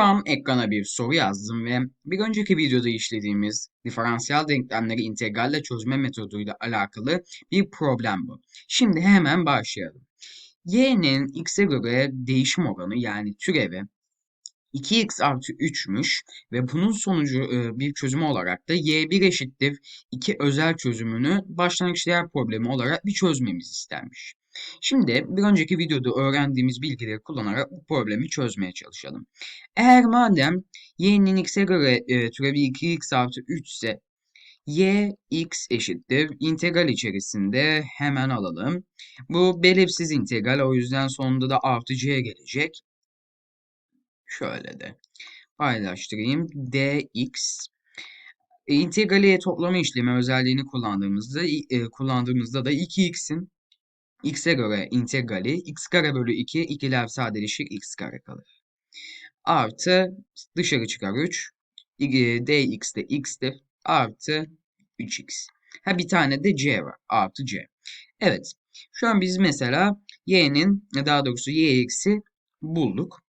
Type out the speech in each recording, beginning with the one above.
An ekrana bir soru yazdım ve bir önceki videoda işlediğimiz diferansiyel denklemleri integralle çözme metoduyla alakalı bir problem bu. Şimdi hemen başlayalım. y'nin x'e göre değişim oranı yani türevi 2x artı 3'müş ve bunun sonucu e, bir çözüm olarak da y1 eşittir 2 özel çözümünü başlangıç değer problemi olarak bir çözmemiz istenmiş. Şimdi bir önceki videoda öğrendiğimiz bilgileri kullanarak bu problemi çözmeye çalışalım. Eğer madem y'nin x'e göre e, türevi 2x artı 3 ise y x eşittir. integral içerisinde hemen alalım. Bu belirsiz integral o yüzden sonunda da artı c gelecek. Şöyle de paylaştırayım. dx e, integraliye toplama işlemi özelliğini kullandığımızda e, kullandığımızda da 2x'in x'e göre integrali x kare bölü 2 ikiler sadeleşir x kare kalır. Artı dışarı çıkar 3 dx de x'tir artı 3x. Ha bir tane de c var artı c. Evet şu an biz mesela y'nin daha doğrusu y eksi bulduk.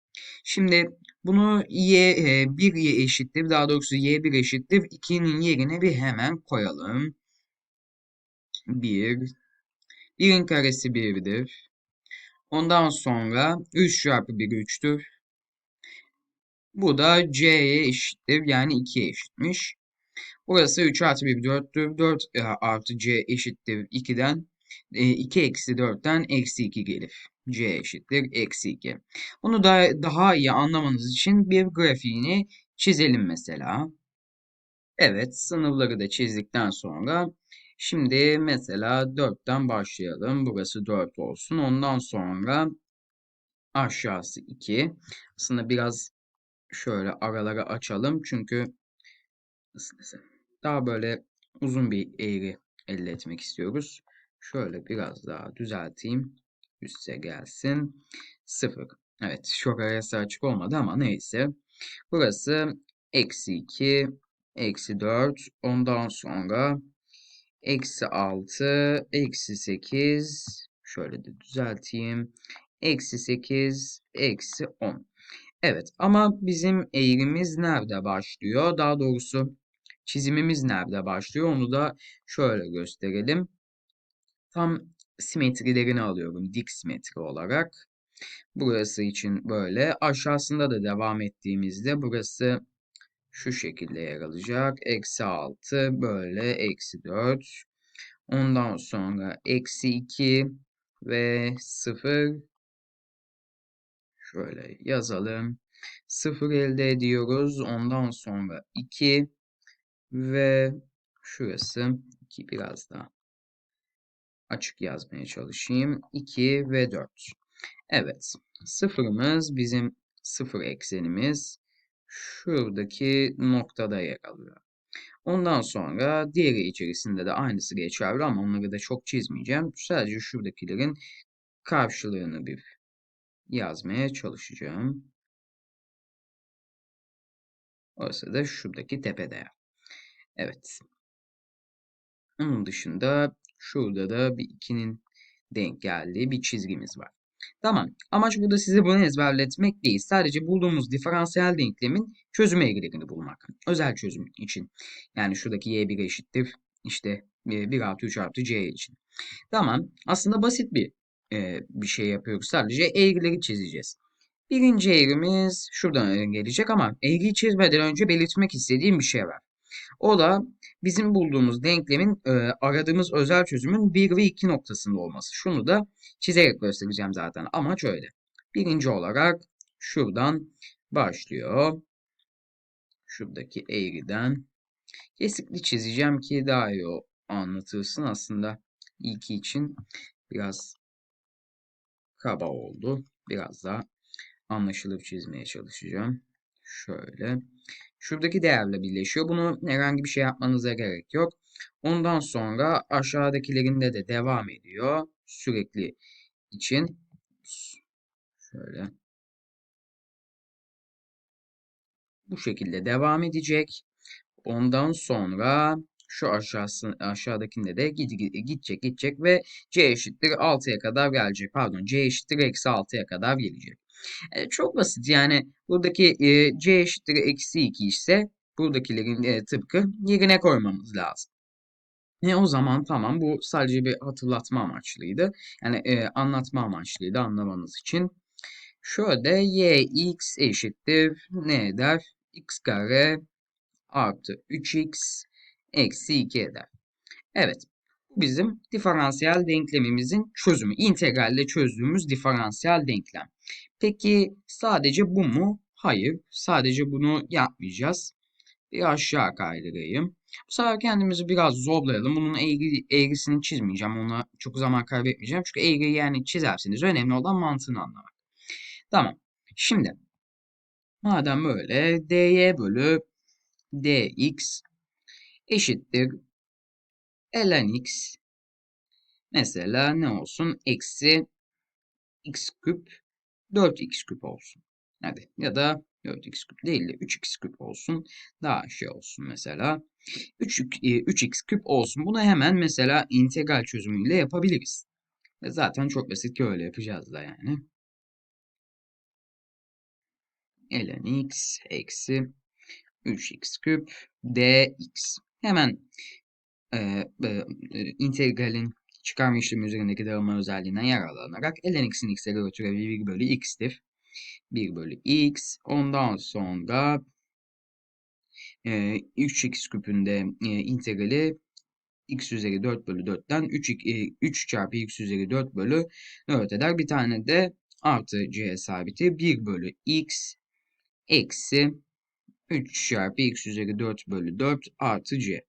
Şimdi bunu y e, 1 y eşittir daha doğrusu y 1 eşittir 2'nin yerine bir hemen koyalım. 1 1'in karesi 1'dir. Ondan sonra 3 çarpı 1 3'tür. Bu da c'ye eşittir. Yani 2'ye eşitmiş. Burası 3 artı 1 4'tür. 4 e, artı c eşittir 2'den. 2 e, eksi 4'ten eksi 2 gelir. c eşittir eksi 2. Bunu da daha iyi anlamanız için bir grafiğini çizelim mesela. Evet sınırları da çizdikten sonra Şimdi mesela 4'ten başlayalım. Burası 4 olsun. Ondan sonra aşağısı 2. Aslında biraz şöyle araları açalım. Çünkü daha böyle uzun bir eğri elde etmek istiyoruz. Şöyle biraz daha düzelteyim. Üste gelsin. 0. Evet çok arası açık olmadı ama neyse. Burası eksi 2, eksi 4. Ondan sonra Eksi 6, eksi 8. Şöyle de düzelteyim. Eksi 8, eksi 10. Evet ama bizim eğrimiz nerede başlıyor? Daha doğrusu çizimimiz nerede başlıyor? Onu da şöyle gösterelim. Tam simetrilerini alıyorum dik simetri olarak. Burası için böyle. Aşağısında da devam ettiğimizde burası şu şekilde yer alacak. Eksi 6 böyle eksi 4. Ondan sonra eksi 2 ve 0 şöyle yazalım. 0 elde ediyoruz. Ondan sonra 2 ve şurası 2 biraz daha açık yazmaya çalışayım. 2 ve 4. Evet. Sıfırımız bizim sıfır eksenimiz şuradaki noktada yer alıyor. Ondan sonra diğeri içerisinde de aynısı geçerli ama onları da çok çizmeyeceğim. Sadece şuradakilerin karşılığını bir yazmaya çalışacağım. Orası da şuradaki tepede. Evet. Onun dışında şurada da bir ikinin denk geldiği bir çizgimiz var. Tamam. Amaç burada size bunu ezberletmek değil. Sadece bulduğumuz diferansiyel denklemin çözüm eğrilerini bulmak. Özel çözüm için. Yani şuradaki y1 eşittir. İşte 1 artı 3 artı c için. Tamam. Aslında basit bir e, bir şey yapıyoruz. Sadece eğrileri çizeceğiz. Birinci eğrimiz şuradan gelecek ama eğriyi çizmeden önce belirtmek istediğim bir şey var. O da bizim bulduğumuz denklemin e, aradığımız özel çözümün 1 ve 2 noktasında olması. Şunu da çizerek göstereceğim zaten. Amaç öyle. Birinci olarak şuradan başlıyor. Şuradaki eğriden kesikli çizeceğim ki daha iyi anlatılsın. Aslında ilki için biraz kaba oldu. Biraz daha anlaşılır çizmeye çalışacağım. Şöyle. Şuradaki değerle birleşiyor. Bunu herhangi bir şey yapmanıza gerek yok. Ondan sonra aşağıdakilerinde de devam ediyor. Sürekli için. Şöyle. Bu şekilde devam edecek. Ondan sonra şu aşağısı, aşağıdakinde de gidecek gidecek ve c eşittir 6'ya kadar gelecek. Pardon c eşittir eksi 6'ya kadar gelecek. E, çok basit yani buradaki e, c eşittir eksi 2 ise buradakilerin e, tıpkı yerine koymamız lazım. E, o zaman tamam bu sadece bir hatırlatma amaçlıydı. Yani e, anlatma amaçlıydı anlamanız için. Şöyle y x eşittir ne eder? x kare artı 3x eksi 2 eder. Evet. Bizim diferansiyel denklemimizin çözümü. İntegralle çözdüğümüz diferansiyel denklem. Peki sadece bu mu? Hayır. Sadece bunu yapmayacağız. Bir aşağı kaydırayım. Bu sefer kendimizi biraz zorlayalım. Bunun eğri, eğrisini çizmeyeceğim. Ona çok zaman kaybetmeyeceğim. Çünkü eğri yani çizerseniz önemli olan mantığını anlamak. Tamam. Şimdi madem böyle dy bölü dx eşittir ln x mesela ne olsun? Eksi x küp 4x küp olsun. Hadi ya da 4x küp değil de 3x küp olsun. Daha şey olsun mesela. 3, 3x küp olsun. Bunu hemen mesela integral çözümüyle yapabiliriz. Ve zaten çok basit ki öyle yapacağız da yani. ln x eksi 3x küp dx. Hemen e, e, integralin çıkarma işlemi üzerindeki dağılma özelliğinden yararlanarak ln x'in x'e göre türevi 1 bölü x'tir. 1 bölü x. Ondan sonra e, 3x küpünde e, integrali x üzeri 4 bölü 4'ten 3, e, 3 çarpı x üzeri 4 bölü 4 eder. Bir tane de artı c sabiti 1 bölü x eksi 3 çarpı x üzeri 4 bölü 4 artı c.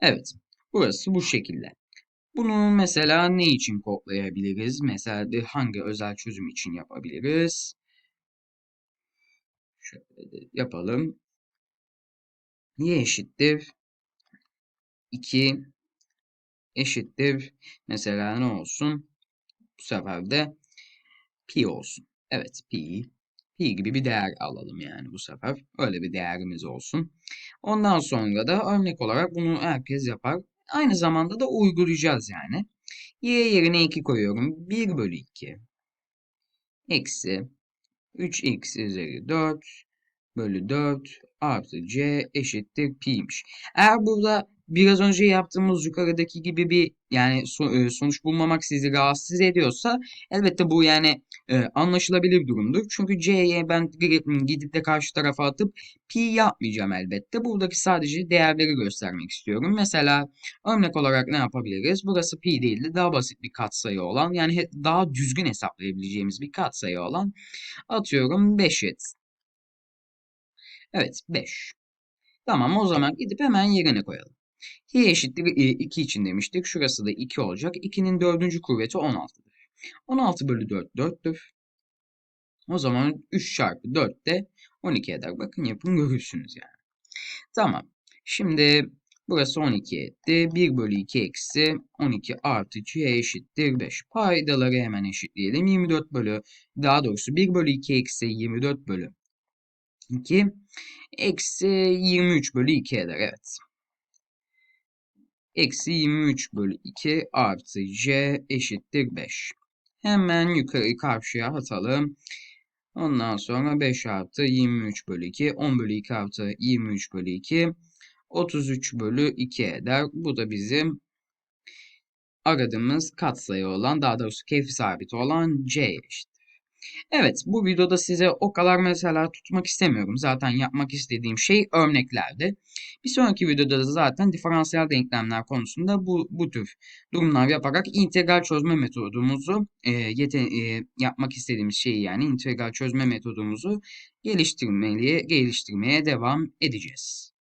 Evet. Burası bu şekilde. Bunu mesela ne için kodlayabiliriz? Mesela hangi özel çözüm için yapabiliriz? Şöyle yapalım. Y eşittir 2 eşittir. Mesela ne olsun? Bu sefer de pi olsun. Evet pi. Pi gibi bir değer alalım yani bu sefer. Öyle bir değerimiz olsun. Ondan sonra da örnek olarak bunu herkes yapar. Aynı zamanda da uygulayacağız yani. Y yerine 2 koyuyorum. 1 bölü 2. Eksi 3x üzeri 4 bölü 4 artı c eşittir pi'ymiş. Eğer burada biraz önce yaptığımız yukarıdaki gibi bir yani e, sonuç bulmamak sizi rahatsız ediyorsa elbette bu yani e, anlaşılabilir durumdur. Çünkü c'ye ben gidip de karşı tarafa atıp pi yapmayacağım elbette. Buradaki sadece değerleri göstermek istiyorum. Mesela örnek olarak ne yapabiliriz? Burası pi değil de daha basit bir katsayı olan yani daha düzgün hesaplayabileceğimiz bir katsayı olan atıyorum 5 et. Evet 5. Tamam o zaman gidip hemen yerine koyalım. Y eşittir 2 için demiştik. Şurası da 2 olacak. 2'nin dördüncü kuvveti 16'dır. 16 bölü 4 4'tür. O zaman 3 çarpı 4 de 12 eder. Bakın yapın görürsünüz yani. Tamam. Şimdi burası 12 etti. 1 bölü 2 eksi 12 artı c eşittir 5. Paydaları hemen eşitleyelim. 24 bölü daha doğrusu 1 bölü 2 eksi 24 bölü 2 eksi 23 bölü 2 eder. Evet. Eksi 23 bölü 2 artı c eşittir 5. Hemen yukarı karşıya atalım. Ondan sonra 5 artı 23 bölü 2. 10 bölü 2 artı 23 bölü 2. 33 bölü 2 eder. Bu da bizim aradığımız katsayı olan daha doğrusu keyfi sabit olan c eşit. Evet, bu videoda size o kadar mesela tutmak istemiyorum. Zaten yapmak istediğim şey örneklerdi. Bir sonraki videoda da zaten diferansiyel denklemler konusunda bu, bu tür durumlar yaparak integral çözme metodumuzu e, yete, e, yapmak istediğimiz şeyi yani integral çözme metodumuzu geliştirmeye, geliştirmeye devam edeceğiz.